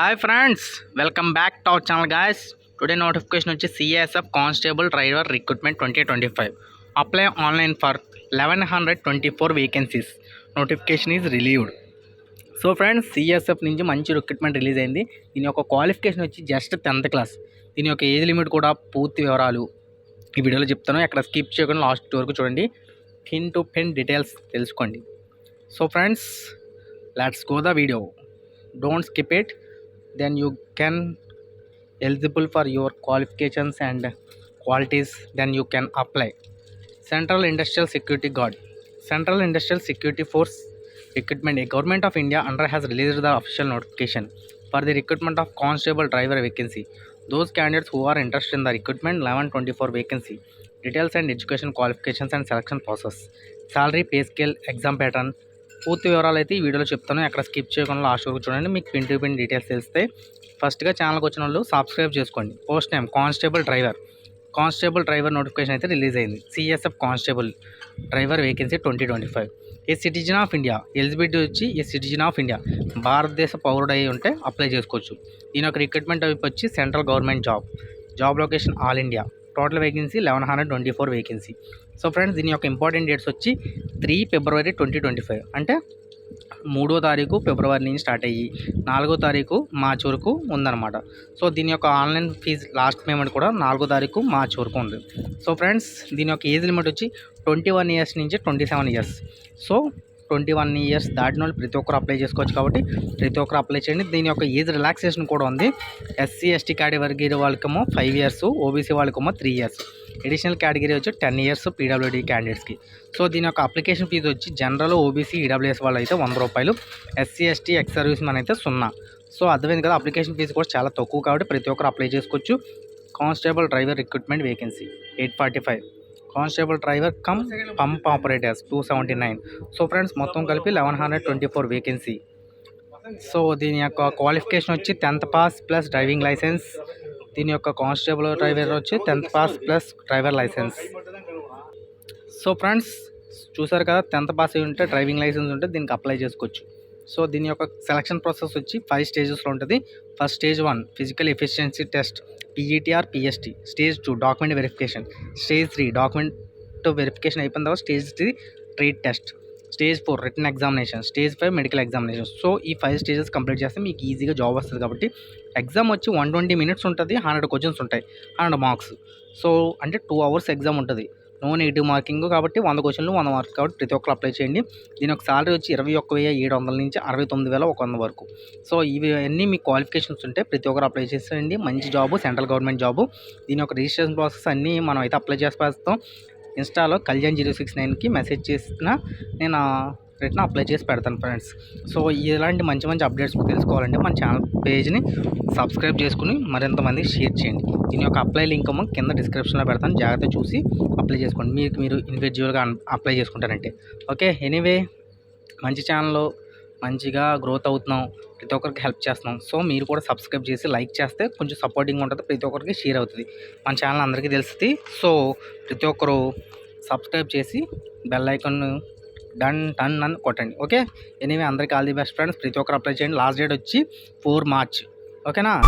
Hi friends welcome back to our channel guys today notification వచ్చి CSF constable driver recruitment twenty twenty five apply online for eleven hundred twenty four vacancies notification is released so friends CSF నుంచి మంచి recruitment release అయింది. దీని యొక్క qualification వచ్చి just tenth class దీని యొక్క age limit కూడా పూర్తి వివరాలు ఈ వీడియోలో చెప్తాను. ఎక్కడ స్కిప్ చేయకుండా లాస్ట్ వరకు చూడండి. పిన్ టు పిన్ డీటెయిల్స్ తెలుసుకోండి. So friends let's go the video don't skip it then you can eligible for your qualifications and qualities then you can apply. Central industrial security guard. Central industrial security force recruitment. A government of india under has released the official notification for the recruitment of constable driver vacancy. Those candidates who are interested in the recruitment 1124 vacancy details and education qualifications and selection process. Salary pay scale exam pattern పూర్తి వివరాలు అయితే ఈ వీడియోలో చెప్తాను. ఎక్కడ skip చేయకుండా last వరకు చూడండి. మీకు పిన్ టు పిన్ డీటెయిల్స్ తెలిస్తే ఫస్ట్గా ఛానల్కి వచ్చిన వాళ్ళు సబ్స్క్రైబ్ చేసుకోండి. Post name constable driver constable driver notification అయితే రిలీజ్ అయింది. CSF constable driver vacancy twenty twenty five a citizen of India eligibility వచ్చి ఏ సిటిజన్ ఆఫ్ ఇండియా భారతదేశ పౌరుడు అయి ఉంటే అప్లై చేసుకోవచ్చు. దీని యొక్క రిక్రూట్మెంట్ వైపు వచ్చి central government job job location all India total vacancy eleven hundred twenty four vacancy so friends దీని యొక్క ఇంపార్టెంట్ డేట్స్ వచ్చి three February twenty twenty five. అంటే మూడో తారీఖు ఫిబ్రవరి నుంచి స్టార్ట్ అయ్యి నాలుగో తారీఖు మార్చి వరకు ఉందన్నమాట. సో దీని యొక్క ఆన్లైన్ ఫీజు లాస్ట్ పేమెంట్ కూడా నాలుగో తారీఖు మార్చి వరకు ఉంది. సో ఫ్రెండ్స్ దీని యొక్క ఏజ్ లిమిట్ వచ్చి ట్వంటీ వన్ ఇయర్స్ నుంచి twenty seven years. So twenty one years దాటిన వాళ్ళు ప్రతి ఒక్కరు అప్లై చేసుకోవచ్చు కాబట్టి ప్రతి ఒక్కరు అప్లై చేయండి. దీని యొక్క ఏజ్ రిలాక్సేషన్ కూడా ఉంది. ఎస్సీ ఎస్టీ కేటగిరీ వాళ్ళకేమో ఫైవ్ ఇయర్స్ ఓబీసీ వాళ్ళకేమో త్రీ ఇయర్స్. ఎడిషనల్ కేటగిరీ వచ్చి టెన్ ఇయర్స్ పీడబ్ల్యూడీ క్యాండిడేట్స్కి. సో దీని యొక్క అప్లికేషన్ ఫీజు వచ్చి జనరల్ ఓబీసీ ఈడబ్ల్యూఎస్ వాళ్ళు అయితే వంద రూపాయలు. ఎస్సీ ఎస్టీ ఎక్స్ సర్వీస్ మన అయితే సున్నా. సో అర్థమైంది కదా? అప్లికేషన్ ఫీజు కూడా చాలా తక్కువ కాబట్టి ప్రతి ఒక్కరు అప్లై చేసుకోవచ్చు. Constable driver recruitment vacancy eight forty five. Constable driver cum pump operators two seventy nine. So friends మొత్తం కలిపి eleven hundred twenty four vacancy. So దీని యొక్క క్వాలిఫికేషన్ వచ్చి tenth pass plus driving licence. దీని యొక్క కానిస్టేబుల్ డ్రైవర్ వచ్చి tenth pass plus driver licence. So friends చూసారు కదా టెన్త్ పాస్ అయి ఉంటే డ్రైవింగ్ లైసెన్స్ ఉంటే దీనికి అప్లై చేసుకోవచ్చు. సో దీని యొక్క సెలక్షన్ ప్రాసెస్ వచ్చి ఫైవ్ స్టేజెస్లో ఉంటుంది. First stage one physical efficiency test PETR PST stage two document verification stage three document verification అయిపోయిన తర్వాత stage three trade test stage four written examination stage five medical examination so ఈ five stages complete చేస్తే మీకు ఈజీగా job వస్తుంది కాబట్టి exam వచ్చి one twenty minutes ఉంటుంది హండ్రెడ్ క్వశ్చన్స్ ఉంటాయి హండ్రెడ్ మార్క్స్ సో అంటే టూ అవర్స్ ఎగ్జామ్ ఉంటుంది. నో నెగిటివ్ మార్కింగ్ కాబట్టి వంద క్వశ్చన్లు వంద మార్క్స్ కాబట్టి ప్రతి ఒక్కరు అప్లై చేయండి. దీని యొక్క సాలరీ వచ్చి ఇరవై ఒక్క వెయ్యి ఏడు వందల నుంచి అరవై తొమ్మిది వేల ఒక వంద వరకు. సో ఇవన్నీ మీ క్వాలిఫికేషన్స్ ఉంటే ప్రతి ఒక్కరు అప్లై చేసేయండి. మంచి జాబు సెంట్రల్ గవర్నమెంట్ జాబు. దీని యొక్క రిజిస్ట్రేషన్ ప్రాసెస్ అన్నీ మనం అయితే అప్లై చేస్తాం. ఇన్స్టాలో కళ్యాణ్ జీరో సిక్స్ నైన్కి మెసేజ్ చేసిన నేను రిటర్న్ అప్లై చేసి పెడతాను ఫ్రెండ్స్. సో ఇలాంటి మంచి మంచి అప్డేట్స్ తెలుసుకోవాలంటే మన ఛానల్ పేజ్ని సబ్స్క్రైబ్ చేసుకుని మరింత మందికి షేర్ చేయండి. దీని యొక్క అప్లై లింక్ కింద డిస్క్రిప్షన్లో పెడతాను. జాగ్రత్త చూసి అప్లై చేసుకోండి. మీకు మీరు ఇండివిజువల్గా అప్లై చేసుకుంటారంటే. ఓకే ఎనీవే మంచి ఛానల్లో మంచిగా గ్రోత్ అవుతున్నాం. ప్రతి ఒక్కరికి హెల్ప్ చేస్తున్నాం. సో మీరు కూడా సబ్స్క్రైబ్ చేసి లైక్ చేస్తే కొంచెం సపోర్టింగ్ ఉంటుంది ప్రతి ఒక్కరికి షేర్ అవుతుంది. మన ఛానల్ అందరికీ తెలుస్తుంది. సో ప్రతి ఒక్కరు సబ్స్క్రైబ్ చేసి బెల్ ఐకాన్ డన్ టన్ అని కొట్టండి ఓకే? ఎనీవే అందరికీ ఆల్ ది బెస్ట్ ఫ్రెండ్స్. ప్రతి ఒక్కరు అప్లై చేయండి. లాస్ట్ డేట్ వచ్చి ఫోర్ మార్చ్. ఓకేనా?